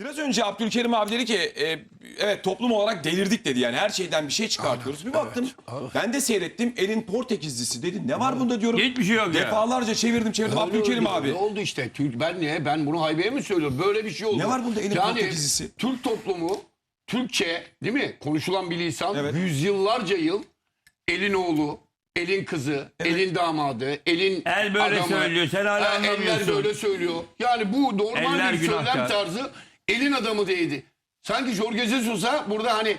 Biraz önce Abdülkerim abi dedi ki e, evet toplum olarak delirdik dedi yani her şeyden bir şey çıkartıyoruz. Bir baktım ben de seyrettim elin Portekizlisi dedi ne var bunda diyorum. Hiçbir şey yok ya. Defalarca çevirdim çevirdim Öyle Abdülkerim oldu, abi. Ne oldu işte? Türk, ben niye? Ben bunu haybeye mi söylüyorum? Böyle bir şey oldu. Ne var bunda elin yani, Portekizlisi? Türk toplumu, Türkçe değil mi? Konuşulan bir lisan. Evet. Yüzyıllarca yıl elin oğlu, elin kızı, elin damadı, elin El böyle adamı. söylüyor, sen hala Ha, Eller anlamıyorsun. böyle söylüyor. Yani bu normal Eller bir söylem günahkar. tarzı elin adamı değildi. Sanki Jorge Jesus'a burada hani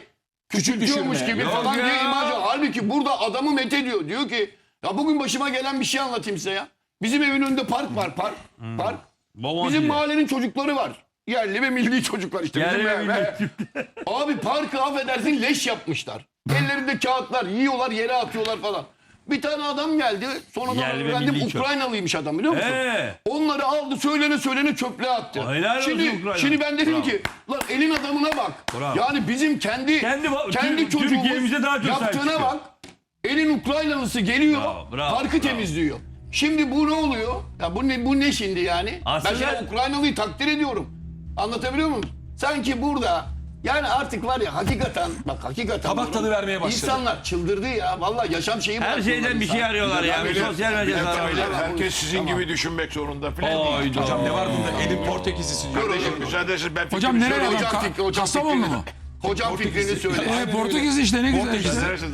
küçültüyormuş gibi Yok falan ya. diye imaj var. Halbuki burada adamı met ediyor. Diyor ki ya bugün başıma gelen bir şey anlatayım size ya. Bizim evin önünde park var park. Park. Babam Bizim mahallenin çocukları var. Yerli ve milli çocuklar işte. Yerli bizim ve ev- milli. Abi parkı affedersin leş yapmışlar. Ellerinde kağıtlar yiyorlar yere atıyorlar falan. Bir tane adam geldi. Sonradan Yerli ve öğrendim milli çöp. Ukraynalıymış adam biliyor musun? Ee? Onları aldı söylene söylene çöplüğe attı. Helal olsun şimdi, Ukrayna. şimdi ben dedim Bravo. ki lan elin adamına bak. Bravo. Yani bizim kendi Kendi kendi çocuğumuz Türkiye'mize daha çok sahip yaptığına çıkıyor. bak. Elin Ukraynalısı geliyor Bravo, bravo, parkı bravo. temizliyor. Şimdi bu ne oluyor? Ya bu ne bu ne şimdi yani? Aslında- Ben Ukraynalıyı takdir ediyorum. Anlatabiliyor muyum? Sanki burada yani artık var ya hakikaten bak hakikaten Tabak tadı vermeye başladı. İnsanlar çıldırdı ya. Vallahi yaşam şeyi Her şeyden bir şey arıyorlar ya. Böyle- Sosyal medya böyle- sarayla. böyle- Herkes sizin Tamam. gibi düşünmek zorunda filan değil. Hayda. Hocam ne var bunda elin Portekizlisi diyor. Kardeşim müsaadesiz ben Hocam fikrimi nereye adam? Hocam fikri, hocam Kastamonu mu? Hocam fikrini söyle. E, Portekiz işte ne güzel işte.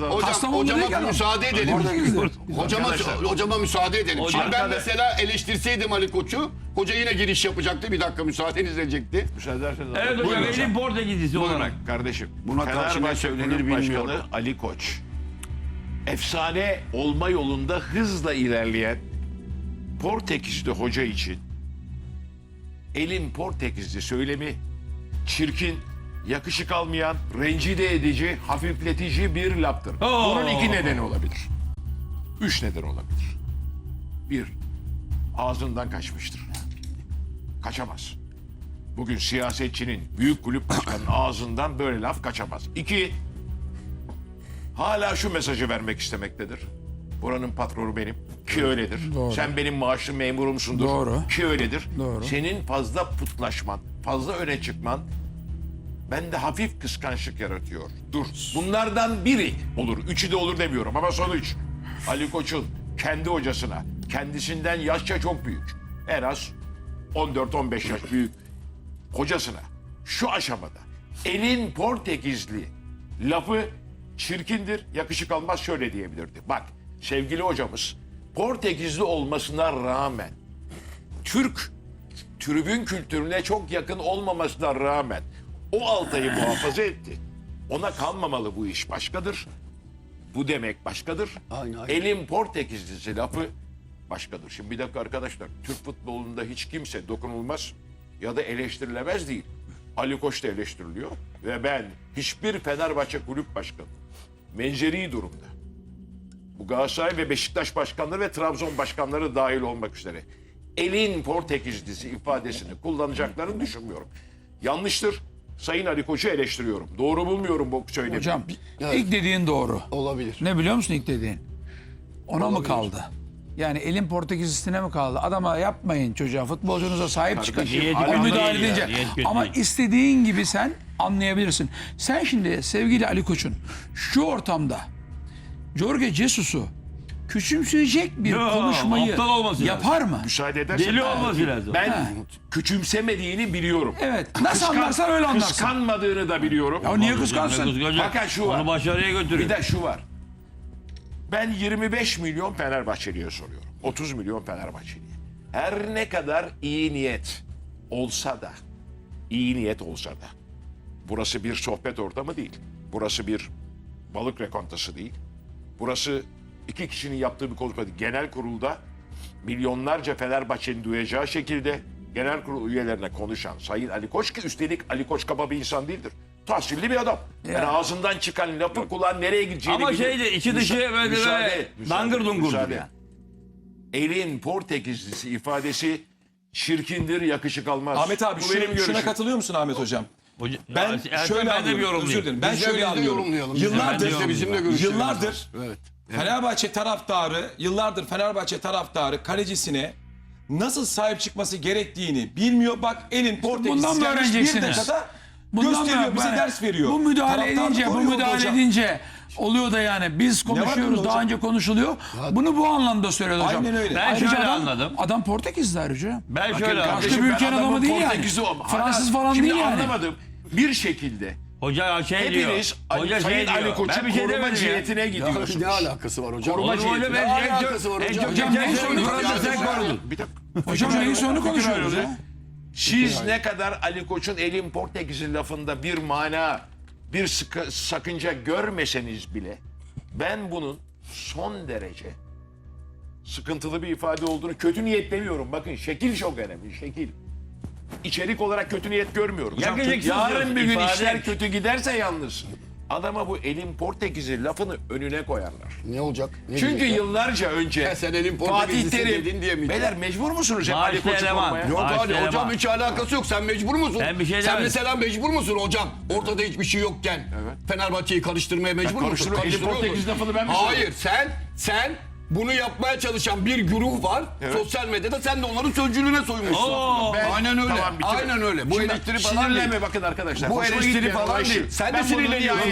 Hocam, hocama değil ki adam. müsaade edelim. Portekiz'de. Hocama, hocama müsaade edelim. Hocam- Şimdi ben mesela eleştirseydim Ali Koç'u, hoca yine giriş yapacaktı. Bir dakika müsaadeniz edecekti. Müsaade ederseniz. Evet hocam elin Portekizlisi olarak. Kardeşim. Buna karşı ne söylenir bilmiyorum. Ali Koç. Efsane olma yolunda hızla ilerleyen Portekizli hoca için elin Portekizli söylemi çirkin, yakışık almayan, rencide edici, hafifletici bir laftır. Oo. Bunun iki nedeni olabilir. Üç neden olabilir. Bir, ağzından kaçmıştır. Kaçamaz. Bugün siyasetçinin, büyük kulüp başkanının ağzından böyle laf kaçamaz. İki, hala şu mesajı vermek istemektedir. Buranın patronu benim ki öyledir. Doğru. Sen benim maaşlı memurumsundur Doğru. ki öyledir. Doğru. Senin fazla putlaşman, fazla öne çıkman bende hafif kıskançlık yaratıyor. Dur. Bunlardan biri olur. Üçü de olur demiyorum ama sonuç. Ali Koç'un kendi hocasına, kendisinden yaşça çok büyük. En az 14-15 yaş büyük hocasına şu aşamada elin Portekizli lafı çirkindir, yakışık almaz şöyle diyebilirdi. Bak sevgili hocamız Portekizli olmasına rağmen Türk tribün kültürüne çok yakın olmamasına rağmen o Altay'ı muhafaza etti. Ona kalmamalı bu iş başkadır. Bu demek başkadır. Aynen, aynen. Elin Portekizlisi lafı başkadır. Şimdi bir dakika arkadaşlar. Türk futbolunda hiç kimse dokunulmaz ya da eleştirilemez değil. Ali Koç da eleştiriliyor ve ben hiçbir Fenerbahçe kulüp başkanı menzeri durumda. Bu Galatasaray ve Beşiktaş başkanları ve Trabzon başkanları dahil olmak üzere elin Portekizlisi ifadesini kullanacaklarını düşünmüyorum. Yanlıştır. Sayın Ali Koç'u eleştiriyorum. Doğru bulmuyorum bu söylemi. Hocam Evet. ilk dediğin doğru. Olabilir. Ne biliyor musun ilk dediğin? Ona mı kaldı? Yani elin Portekizlisine mi kaldı? Adama yapmayın çocuğa, futbolcunuza sahip çıkın. niyeti O müdahale değil ya, edince. niyet kötü Ama değil. istediğin gibi sen anlayabilirsin. Sen şimdi sevgili Ali Koç'un şu ortamda Jorge Jesus'u küçümseyecek bir Yo, konuşmayı aptal lazım. yapar mı? Müsaade edersen. Deli olması lazım. Ben küçümsemediğini biliyorum. Evet. Nasıl Kıskan- anlarsan öyle anlarsın. Kıskanmadığını da biliyorum. Ya niye kıskansın? kıskanacak? Fakat şu var. Onu başarıya götürür. Bir de şu var. Ben 25 milyon Fenerbahçeli'ye soruyorum. 30 milyon Fenerbahçeli'ye. Her ne kadar iyi niyet olsa da, iyi niyet olsa da, burası bir sohbet ortamı değil. Burası bir balık rekontası değil. Burası iki kişinin yaptığı bir konuşma değil. Genel kurulda milyonlarca Fenerbahçe'nin duyacağı şekilde genel kurul üyelerine konuşan Sayın Ali Koç ki üstelik Ali Koç kaba bir insan değildir. Tahsilli bir adam. Yani ağzından çıkan lafı kulağın nereye gideceğini Ama bilir. şeydi içi dışı Müsa- böyle müsaade müsaade dangır et, dungurdu müsaade ya. et. Elin Portekizlisi ifadesi çirkindir, yakışık almaz. Ahmet abi Bu şu- benim şuna görüşüm. katılıyor musun Ahmet hocam? Hoca- Ben Ya, şöyle ben anlıyorum. Özür dilerim. Ben Biz şöyle anlıyorum. Yıllardır, de bizim de yıllardır var. Evet. Fenerbahçe taraftarı, yıllardır Fenerbahçe taraftarı kalecisine nasıl sahip çıkması gerektiğini bilmiyor. Bak elin Portekiz'e bundan mı gelmiş bir öğreneceksiniz? dakikada Bundan gösteriyor mı- bize yani ders veriyor. Bu müdahale Taraftarlık edince, bu müdahale hocam. edince oluyor da yani biz konuşuyoruz daha hocam? önce konuşuluyor. Bunu bu anlamda söyledi hocam. Aynen öyle. Ben Ayrıca şöyle adam, anladım. Adam Portekizli ayrıca. Ben şöyle. Başka bir ülkenin adamı değil yani. Fransız falan Şimdi değil yani. anlamadım. Bir şekilde Hoca şey diyor. hepiniz Ali, Hoca Sayın şey Ali diyor. Koç'un Ben bir şey koruma demedim ya. cihetine gidiyorsunuz. Ne alakası var hocam? Koruma Olur mu öyle ciheti. ben Ne en çok, alakası var en hocam? çok Hocam neyin sene sonunu Yunanistan sen korudun. Bir dakika. Hocam neyin sonunu konuşuyoruz ya? Siz ne kadar Ali Koç'un elin Portekiz'in lafında bir mana, bir sıkı, sakınca görmeseniz bile ben bunun son derece sıkıntılı bir ifade olduğunu kötü niyet demiyorum. Bakın şekil çok önemli, şekil. İçerik olarak kötü niyet görmüyorum. Yakacaksınız Yarın bir gün ifade işler kötü giderse yalnız adama bu elin Portekiz'i lafını önüne koyarlar. Ne olacak? Ne Çünkü diyecek? yıllarca önce Ya sen elin Fatih Terim, dedin diye mi? beyler mecbur musunuz hep Ali Koç'u? Yok abi hocam hiç alakası yok. Sen mecbur musun? Ben bir şey Sen mesela mecbur musun hocam? Ortada hiçbir şey yokken Fenerbahçe'yi karıştırmaya mecbur musun? karıştırıyorum. Elin Karıştırıyor Portekiz lafını ben mi Hayır sen sen bunu yapmaya çalışan bir güruh var. Sosyal medyada sen de onların sözcülüğüne soymuşsun. Oo. Ben- Aynen öyle. Tamam. Aynen öyle. Bu Şimdi eleştiri falan değil. Sinirlenme bakın arkadaşlar. Bu eleştiri falan değil. Sen de Ben sinirleniyorsun.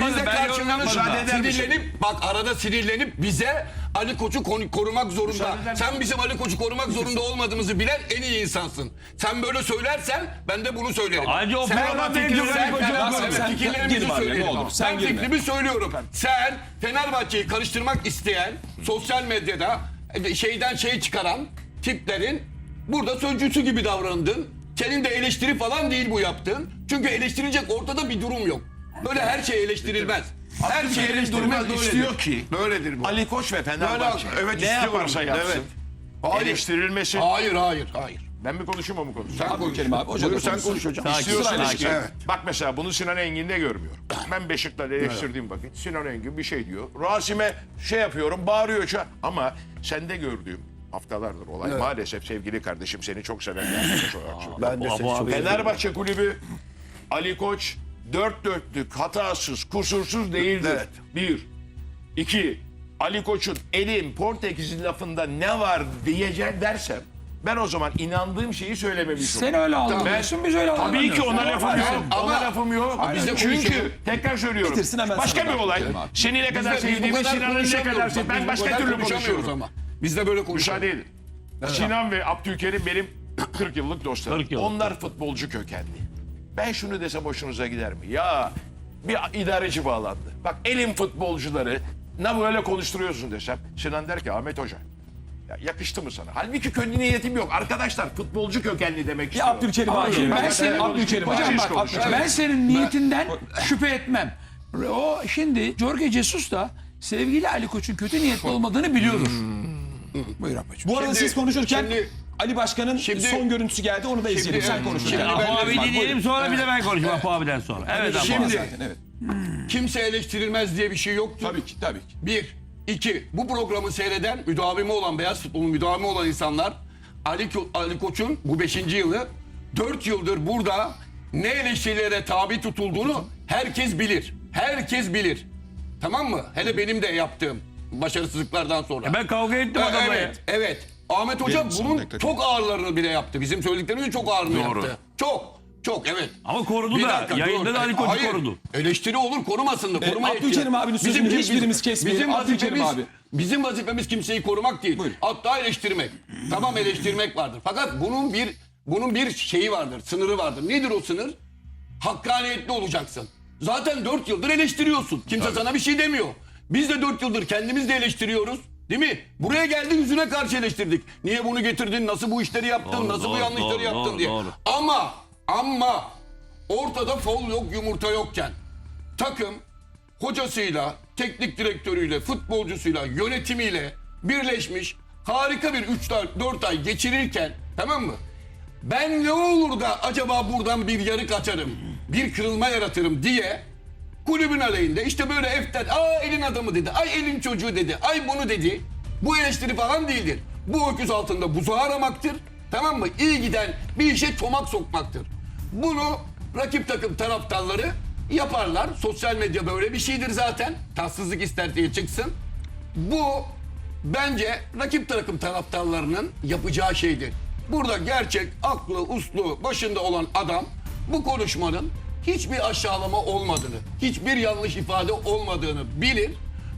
Biz de karşılığını sinirlenip bak arada sinirlenip bize Ali Koç'u korumak zorunda. Sen bizim Ali Koç'u korumak zorunda olmadığımızı bilen en iyi insansın. Sen böyle söylersen ben de bunu söylerim. Ayrıca o Sen programda en fikirleri- çok Ali Koç'u sen- evet, Sen fikirlerimizi söyleyelim. olur, sen Ben girme. fikrimi söylüyorum. Sen Fenerbahçe'yi karıştırmak isteyen sosyal medyada e, şeyden şey çıkaran tiplerin burada sözcüsü gibi davrandın. Senin de eleştiri falan değil bu yaptığın. Çünkü eleştirilecek ortada bir durum yok. Böyle her şey eleştirilmez. Her Durmaz böyledir. istiyor ki Böyledir bu. Ali Koç ve Fenerbahçe Böyle- evet, ne yaparsa yapsın. Evet. Hayır. Eleştirilmesin. Hayır hayır hayır. Ben mi konuşayım o mu konuşayım? Sen konuş. Abdülkerim abi, hoca Buyur sen konuş hocam. Sakin, İstiyorsanız sakin. ki, Evet. bak mesela bunu Sinan Engin'de görmüyorum. Ben Beşiktaş'la eleştirdiğim vakit Sinan Engin bir şey diyor. Rasim'e şey yapıyorum, bağırıyor. Ama sende gördüğüm haftalardır olay. Maalesef sevgili kardeşim seni çok seven bir arkadaş olarak söylüyorum. Ben de seni çok Fenerbahçe kulübü Ali Koç dört dörtlük hatasız, kusursuz değildir. Evet. Bir. İki. Ali Koç'un elin Portekiz'in lafında ne var diyeceğim dersem ben o zaman inandığım şeyi söylememiş Sen öyle algılıyorsun biz öyle Tabii algılamıyoruz. ki ona lafım yok. Ama- Ona lafım yok. biz de Çünkü tekrar söylüyorum. Bitirsin hemen Başka bir olay. Seni ne kadar sevdiğimi, kadar Sinan'ın ne kadar sevdiğimi. Ben başka türlü konuşuyorum. ama. Biz de böyle konuşalım. Müsaade edin. Sinan ve Abdülkerim benim 40 yıllık dostlarım. 40 yıllık. Onlar futbolcu kökenli. Ben şunu desem hoşunuza gider mi? Ya bir idareci bağlandı. Bak elin futbolcuları ne böyle konuşturuyorsun desem. Sinan der ki Ahmet Hoca ya yakıştı mı sana? Halbuki kötü niyetim yok. Arkadaşlar futbolcu kökenli demek Ya istiyorum. Abdülkerim abi. ben senin- Abdülkerim Hocam abi. bak, Bak, Abdülkerim. Ben senin niyetinden şüphe etmem. O şimdi Jorge Jesus da sevgili Ali Koç'un kötü niyetli olmadığını biliyordur. Buyur Apaçım. Bu arada Şimdi- siz konuşurken şimdi- Ali Başkan'ın Şimdi- son görüntüsü geldi onu da izleyelim. Sen konuş. şimdi ben- Apo abi Bak, dinleyelim sonra bir de ben konuşayım Apo abiden sonra. Evet Apo Şimdi-. Zaten, evet. Kimse eleştirilmez diye bir şey yoktur. Tabii ki tabii ki. Bir. iki. Bu programı seyreden, müdavimi olan, beyaz futbolun müdavimi olan insanlar Ali, Ko- Ali Koç'un bu beşinci yılı dört yıldır burada ne eleştirilere tabi tutulduğunu herkes bilir. Herkes bilir. Tamam mı? Hele benim de yaptığım başarısızlıklardan sonra. E Ben kavga ettim Ha, adamla ya. evet, evet. Ahmet Hoca Benim bunun çok ağırlarını bile yaptı. Bizim söylediklerimizin çok ağırını Doğru. yaptı. Çok, çok evet. Ama korudu Bir da. dakika, Yayında dur. da Ali Koç'u Hayır, korudu. Eleştiri olur korumasın da. E, Koruma Abdülkerim yetki- abinin sözünü Bizim- hiçbirimiz kesmeyelim. Bizim Abdülkerim vazifemiz, abi. bizim vazifemiz kimseyi korumak değil. Buyur. Hatta eleştirmek. tamam eleştirmek vardır. Fakat bunun bir bunun bir şeyi vardır, sınırı vardır. Nedir o sınır? Hakkaniyetli olacaksın. Zaten 4 yıldır eleştiriyorsun. Kimse sana bir şey demiyor. Biz de 4 yıldır kendimiz de eleştiriyoruz. Değil mi? Buraya geldi yüzüne karşı eleştirdik. Niye bunu getirdin? Nasıl bu işleri yaptın? Doğru, nasıl bu doğru, yanlışları doğru, yaptın doğru, diye. doğru. Ama ama ortada fol yok, yumurta yokken takım hocasıyla, teknik direktörüyle, futbolcusuyla, yönetimiyle birleşmiş harika bir 3 4 ay geçirirken tamam mı? Ben ne olur da acaba buradan bir yarık açarım, bir kırılma yaratırım diye kulübün aleyhinde işte böyle eften aa elin adamı dedi, ay elin çocuğu dedi, ay bunu dedi. Bu eleştiri falan değildir. Bu öküz altında buzağı aramaktır. Tamam mı? İyi giden bir işe çomak sokmaktır. Bunu rakip takım taraftarları yaparlar. Sosyal medya böyle bir şeydir zaten. Tatsızlık ister diye çıksın. Bu bence rakip takım taraftarlarının yapacağı şeydir. Burada gerçek, aklı, uslu, başında olan adam bu konuşmanın hiçbir aşağılama olmadığını, hiçbir yanlış ifade olmadığını bilir.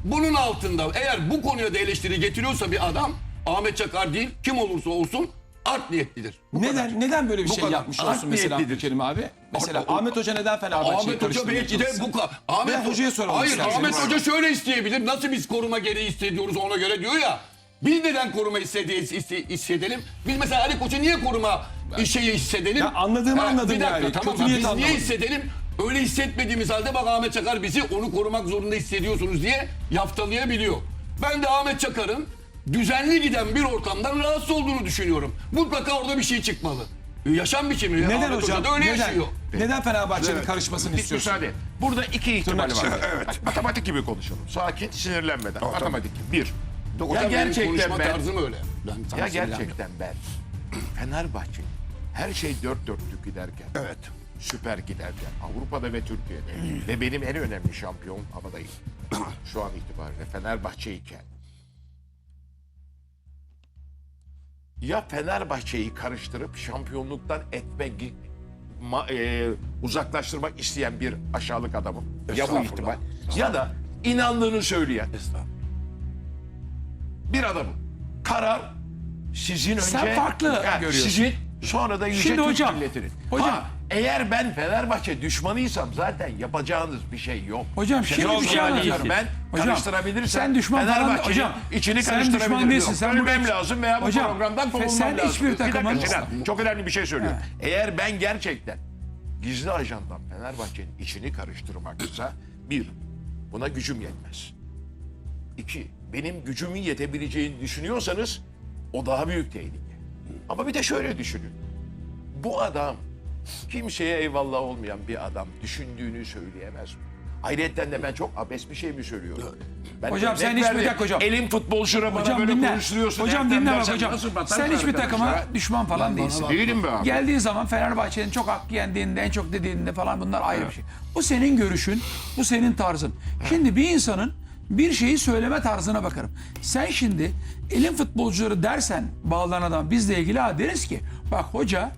Bunun altında eğer bu konuya da eleştiri getiriyorsa bir adam Ahmet Çakar değil kim olursa olsun art niyetlidir. Bu kadar. Neden neden böyle bir Bu şey kadar. yapmış Art olsun mesela. Abdülkerim abi? Mesela o- Ahmet Hoca neden Fenerbahçe'yi Ahmet Hoca belki de bu Ahmet hocaya soralım Hayır. Ahmet Hoca şöyle isteyebilir. Nasıl biz koruma gereği hissediyoruz ona göre diyor ya. Biz neden koruma hisse- hissedelim? Biz mesela Ali Koç'u niye koruma şeyi hissedelim? Ya anladığımı anladım bir dakika, yani. Tamam, Kötü da niyet biz niye anlamadım. hissedelim? Öyle hissetmediğimiz halde bak Ahmet Çakar bizi onu korumak zorunda hissediyorsunuz diye yaftalayabiliyor. Ben de Ahmet Çakar'ın düzenli giden bir ortamdan rahatsız olduğunu düşünüyorum. Mutlaka orada bir şey çıkmalı. Yaşam biçimi. Neden Ahmet hocam? Hoca da öyle neden? yaşıyor. Neden Fenerbahçe'nin karışmasını Bir istiyorsun? müsaade. Burada iki ihtimal var. Evet. Matematik gibi konuşalım. Sakin, sinirlenmeden. Matematik. Bir. Hocam Ya gerçekten ben... tarzım öyle. Ben Ya gerçekten ben. Fenerbahçe her şey dört dörtlük giderken evet. süper giderken Avrupa'da ve Türkiye'de ve benim en önemli şampiyon havadayım şu an itibariyle Fenerbahçe iken. Ya Fenerbahçe'yi karıştırıp şampiyonluktan etme ma- e, uzaklaştırmak isteyen bir aşağılık adamım. Ya bu ihtimal. Ya da inandığını söyleyen bir adamım. Karar sizin önce... Sen farklı görüyorsun. Sizin sonra da yüce Şimdi Türk hocam, milletinin. hocam. Ha, eğer ben Fenerbahçe düşmanıysam zaten yapacağınız bir şey yok. Hocam şimdi Yok, bir şey yani anlatıyorum. Ben Hocam, karıştırabilirsem sen düşman falan Fenerbahçe'nin hocam. içini sen karıştırabilirim. düşman değilsin. Sen Ölmem burada- lazım veya bu Hocam, programdan kovulmam sen lazım. hiçbir Bir dakika Sinan, çok önemli bir şey söylüyorum. Eğer ben gerçekten gizli ajandan Fenerbahçe'nin içini karıştırmaksa bir, buna gücüm yetmez. İki, benim gücümün yetebileceğini düşünüyorsanız o daha büyük tehlike. Ama bir de şöyle düşünün. Bu adam kimseye eyvallah olmayan bir adam düşündüğünü söyleyemez mi? Ayrıca de ben çok abes bir şey mi söylüyorum? Ben Hocam sen hiçbir verdim. dakika hocam. Elin futbolcuna bana Hocam böyle dinle. konuşturuyorsun. Hocam dinle bak hocam. Sen hiçbir takıma ya? düşman falan değilsin. Değilim be abi. Geldiği zaman Fenerbahçe'nin çok hak yendiğinde, en çok dediğinde falan bunlar ayrı bir şey. Bu senin görüşün, bu senin tarzın. Şimdi bir insanın bir şeyi söyleme tarzına bakarım. Sen şimdi elin futbolcuları dersen bağlanan adam bizle ilgili ha deriz ki bak hoca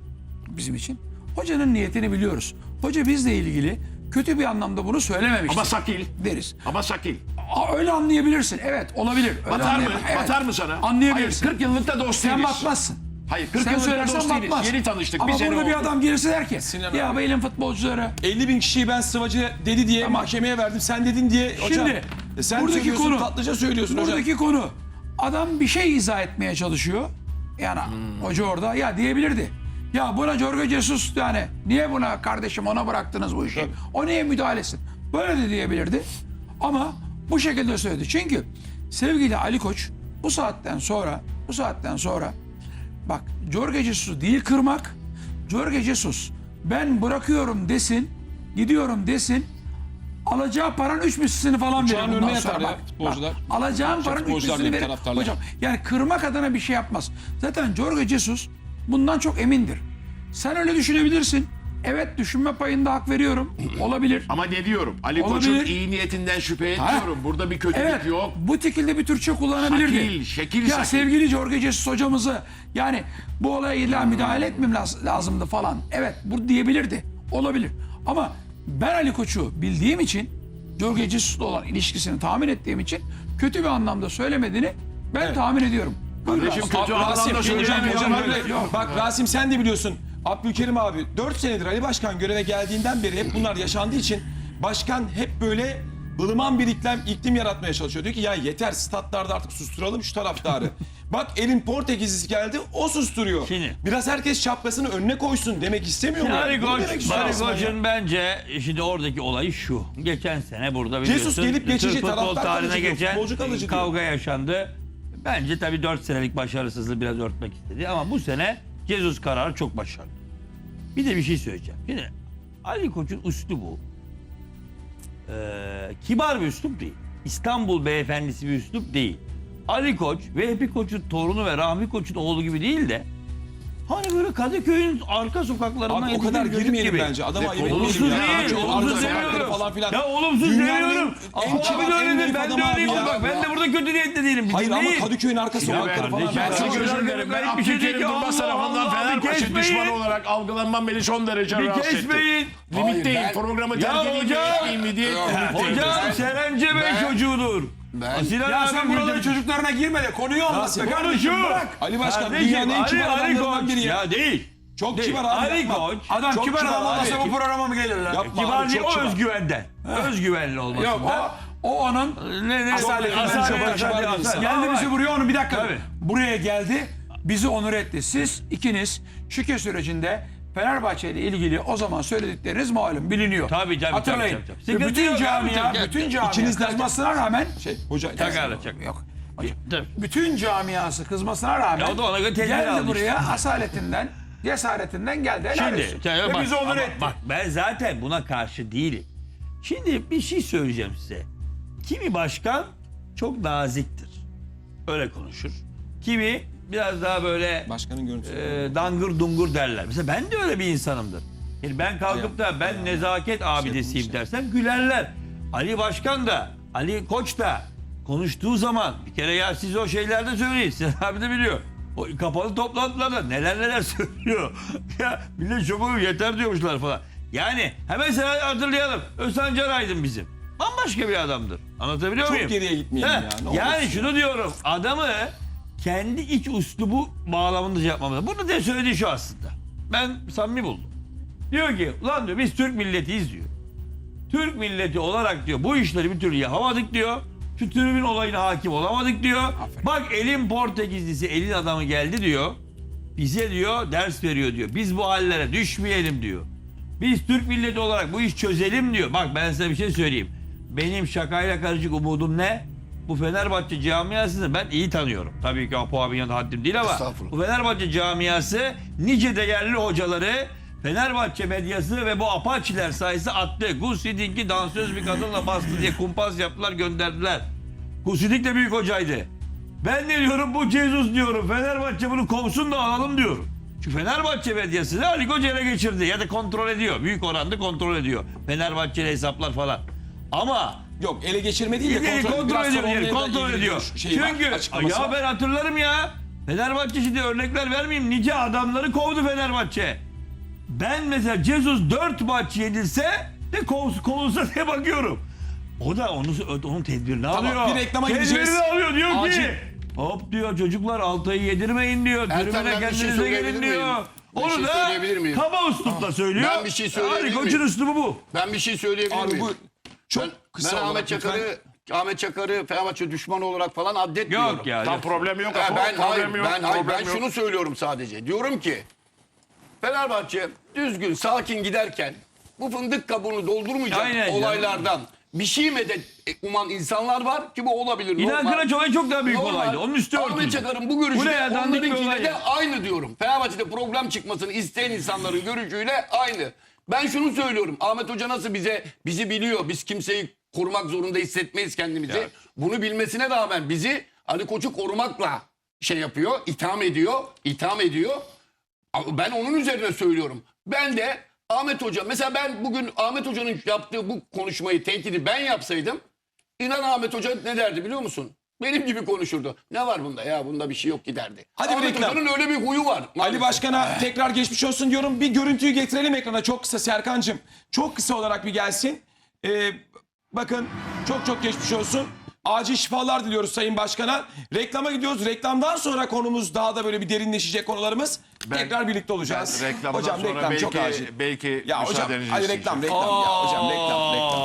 bizim için hocanın niyetini biliyoruz. Hoca bizle ilgili kötü bir anlamda bunu söylememiştir. Ama sakil. deriz. Ama sakil. Aa, öyle anlayabilirsin. Evet olabilir. Öyle Batar mı? Evet. Batar mı sana? Anlayabilirsin. Hayır 40 yıllık da dost Sen değiliz. batmazsın. Hayır 40 Sen yıllık da söylersen dost değiliz. batmaz. Yeni tanıştık. Ama bir sene burada bir oldu. adam gelirse der ki Sinan ya abi. bu elin futbolcuları 50 bin kişiyi ben sıvacı dedi diye mahkemeye verdim. Sen dedin diye hocam. Şimdi e sen buradaki söylüyorsun, konu tatlıca söylüyorsun hocam. buradaki konu adam bir şey izah etmeye çalışıyor. Yani Hmm. hoca orada ya diyebilirdi. Ya buna Jorge Jesus yani niye buna kardeşim ona bıraktınız bu işi? O niye müdahalesin? Böyle de diyebilirdi. Ama bu şekilde söyledi. Çünkü sevgili Ali Koç bu saatten sonra bu saatten sonra bak Jorge Jesus'u değil kırmak. Jorge Jesus ben bırakıyorum desin, gidiyorum desin. Alacağı paranın üç mislini falan verir Uçağın bundan önüne sonra. yatar ya Bak, futbolcular. bak, alacağın paranın üç futbolcular mislini değil, verir. taraftarlar. Hocam yani kırmak adına bir şey yapmaz. Zaten Jorge Jesus bundan çok emindir. Sen öyle düşünebilirsin. Evet düşünme payında hak veriyorum. Olabilir. Ama ne diyorum? Ali Olabilir. Koç'un iyi niyetinden şüphe Ha. etmiyorum. Burada bir kötülük Evet. yok. Bu şekilde bir Türkçe kullanabilirdi. Şekil, şekil, Ya şekil. sevgili Jorge Jesus hocamızı yani bu olaya illa müdahale etmem laz- lazımdı falan. Evet bu diyebilirdi. Olabilir. Ama ben Ali Koç'u bildiğim için Jorge Jesus'la olan ilişkisini tahmin ettiğim için kötü bir anlamda söylemediğini ben tahmin ediyorum. Kardeşim, kötü anlamda hocam, öyle. Bak Rasim sen de biliyorsun. Abdülkerim abi 4 senedir Ali Başkan göreve geldiğinden beri hep bunlar yaşandığı için başkan hep böyle ılıman bir iklim, iklim yaratmaya çalışıyor. Diyor ki ya yeter statlarda artık susturalım şu taraftarı. Bak elin Portekizlisi geldi o susturuyor. Şimdi- Biraz herkes şapkasını önüne koysun demek istemiyor mu? Ali Bunu demek istiyor Ali aslında ya. Koç'un bence şimdi oradaki olayı şu. Geçen sene burada biliyorsun. Jesus gelip geçici, Türk futbol taraftar tarihine kalıcı diyor, geçen futbolcu kalıcı diyor. kavga yaşandı. Bence tabii 4 senelik başarısızlığı biraz örtmek istedi. Ama bu sene Jesus kararı çok başarılı. Bir de bir şey söyleyeceğim. Şimdi Ali Koç'un üslubu eee kibar bir üslup değil. İstanbul beyefendisi bir üslup değil. Ali Koç, Vehbi Koç'un torunu ve Rahmi Koç'un oğlu gibi değil de Hani böyle Kadıköy'ün arka sokaklarından Abi o kadar girmeyelim gibi. bence. Adama ayıp Olumsuz ya. değil, olumsuz demiyorum. falan filan. Ya olumsuz demiyorum. Ama abi de en öyle naif değil, ben de öyleyim. Bak ben de burada kötü niyetli değilim. Bir Hayır ama. Kadıköy'ün arka sokakları falan. Ben güzel dilerim. Ben bir şey değil Abdülkerim. Durmaz Allah tarafından Allah, Fenerbahçe kesmeyin. düşmanı olarak algılanmam beni son derece Bir rahatsız etti. kesmeyin. Limitteyim. ben- Programı terk edeyim mi diye. Hocam Serence Bey çocuğudur. Ben- Sinan Ya abi sen buraların çocuğu. çocuklarına girme de konuyu anlat be Konuşuyor. kardeşim bırak. Ali Başkan Kardeşim, dünyanın en Ali- kibar Ali adamlarından Koç. biri ya. Ya değil. Çok Değil. kibar abi. Ali yapma. Koç. Adam Çok kibar kibar adam olmasa abi. bu programa mı gelirler? Yapma Kibar abi, değil, çok o kibar. özgüvenden. Özgüvenli olması. Yok o, o onun Ne ne? Asalet, Asalet, asalet, asalet. geldi bizi buraya onu bir dakika. Tabii. Buraya geldi. Bizi onur etti. Siz ikiniz şike sürecinde Fenerbahçe ile ilgili o zaman söyledikleriniz malum biliniyor. Tabii, tabii, Hatırlayın. tabii, tabii, tabii. Bütün camia, bütün camia İkiniz de- kızmasına rağmen Şey hoca. Çakar. yok. Bütün camiası kızmasına rağmen Ya o da ona göre geldi aldı buraya asaletinden, cesaretinden geldi. Helal Şimdi olsun. Ve bak, bizi onur etti. bak ben zaten buna karşı değilim. Şimdi bir şey söyleyeceğim size. Kimi başkan çok naziktir. Öyle konuşur. Kimi biraz daha böyle Başkanın görüntüsü. e, dangır dungur derler. Mesela ben de öyle bir insanımdır. Yani ben kalkıp da ben nezaket abidesiyim şey. dersem gülerler. Ali Başkan da, Ali Koç da konuştuğu zaman bir kere ya siz o şeylerde söyleyin. Sinan abi de biliyor. O kapalı toplantılarda neler neler söylüyor. ya millet çok yeter diyormuşlar falan. Yani hemen sana hatırlayalım. Özcan Can Aydın bizim. Bambaşka bir adamdır. Anlatabiliyor Çok muyum? geriye gitmeyelim He, ya, ne yani şunu diyorum. Adamı kendi iç uslubu bağlamında yapmamız lazım. Bunu da söylediği şu aslında. Ben samimi buldum. Diyor ki ulan diyor biz Türk milletiyiz diyor. Türk milleti olarak diyor bu işleri bir türlü yapamadık diyor. Şu tribün olayına hakim olamadık diyor. Bak elin Portekizlisi elin adamı geldi diyor. Bize diyor ders veriyor diyor. Biz bu hallere düşmeyelim diyor. Biz Türk milleti olarak bu iş çözelim diyor. Bak ben size bir şey söyleyeyim. Benim şakayla karışık umudum ne? Bu Fenerbahçe camiasını ben iyi tanıyorum. Tabii ki Apo abinin yanında haddim değil ama bu Fenerbahçe camiası nice değerli hocaları Fenerbahçe medyası ve bu apaçiler sayesinde attı. Gusidinki dansöz bir kadınla bastı diye kumpas yaptılar gönderdiler. Gusidik de büyük hocaydı. Ben ne diyorum bu Jesus diyorum. Fenerbahçe bunu kovsun da alalım diyorum. Çünkü Fenerbahçe medyasını Ali Koç ele geçirdi ya da kontrol ediyor. Büyük oranda kontrol ediyor. Fenerbahçeli hesaplar falan. Ama Yok ele geçirme değil de İlgili kontrol, kontrol biraz ediyor. onunla kontrol ilgili ediyor. bir şey var, Çünkü açıklaması ya var. ben hatırlarım ya. Fenerbahçe şimdi örnekler vermeyeyim. Nice adamları kovdu Fenerbahçe. Ben mesela Jesus 4 maç yenilse de kov, kovulsa diye bakıyorum. O da onu, onun tedbirini alıyor. bir reklama Tedbirini gideceğiz. alıyor diyor Acil. ki. Hop diyor çocuklar Altay'ı yedirmeyin diyor. Ertem, Tribüne ben bir şey kendinize söyleyebilir gelin miyim? diyor. Bir Onu şey da söyleyebilir miyim? kaba üslupla söylüyor. Ben bir şey söyleyebilir Ali Koç'un miyim? üslubu bu. Ben bir şey söyleyebilir Abi miyim? bu çok ben, kısa ben Ahmet lütfen. Çakar'ı Ahmet Çakar'ı Fenerbahçe düşmanı olarak falan addetmiyorum. Yok ya. Tam yok. problemi yok. Ha, ben hayır, problemi yok, ben hayır, ben yok. şunu söylüyorum sadece. Diyorum ki Fenerbahçe düzgün, sakin giderken bu fındık kabuğunu doldurmayacak Aynen canım. olaylardan bir şey medet uman insanlar var ki bu olabilir. İnan normal. Kıraç olayı çok daha büyük Normal. olaydı. Onun üstü Ahmet örtüldü. Çakar'ın bu görüşü Bu ne de ya, dandik bir olay onlarınkiyle de aynı diyorum. Fenerbahçe'de program çıkmasını isteyen insanların görüşüyle aynı. Ben şunu söylüyorum. Ahmet Hoca nasıl bize bizi biliyor. Biz kimseyi korumak zorunda hissetmeyiz kendimizi. Bunu bilmesine rağmen bizi Ali Koç'u korumakla şey yapıyor, itham ediyor, itham ediyor. Ben onun üzerine söylüyorum. Ben de Ahmet Hoca, mesela ben bugün Ahmet Hoca'nın yaptığı bu konuşmayı, tenkidi ben yapsaydım, inan Ahmet Hoca ne derdi biliyor musun? Benim gibi konuşurdu. Ne var bunda ya bunda bir şey yok ki derdi. Hadi bir Ahmet reklam. Hoca'nın öyle bir huyu var. Ali maalesef. Başkan'a tekrar geçmiş olsun diyorum. Bir görüntüyü getirelim ekrana çok kısa Serkan'cığım. Çok kısa olarak bir gelsin. Ee, bakın çok çok geçmiş olsun. Acil şifalar diliyoruz Sayın Başkan'a. Reklama gidiyoruz. Reklamdan sonra konumuz daha da böyle bir derinleşecek konularımız. Ben- tekrar birlikte olacağız. Ben reklamdan hocam sonra reklam çok belki- acil. belki Ya hocam müsaadenizi hadi isteyeceğim. reklam reklam ya hocam reklam.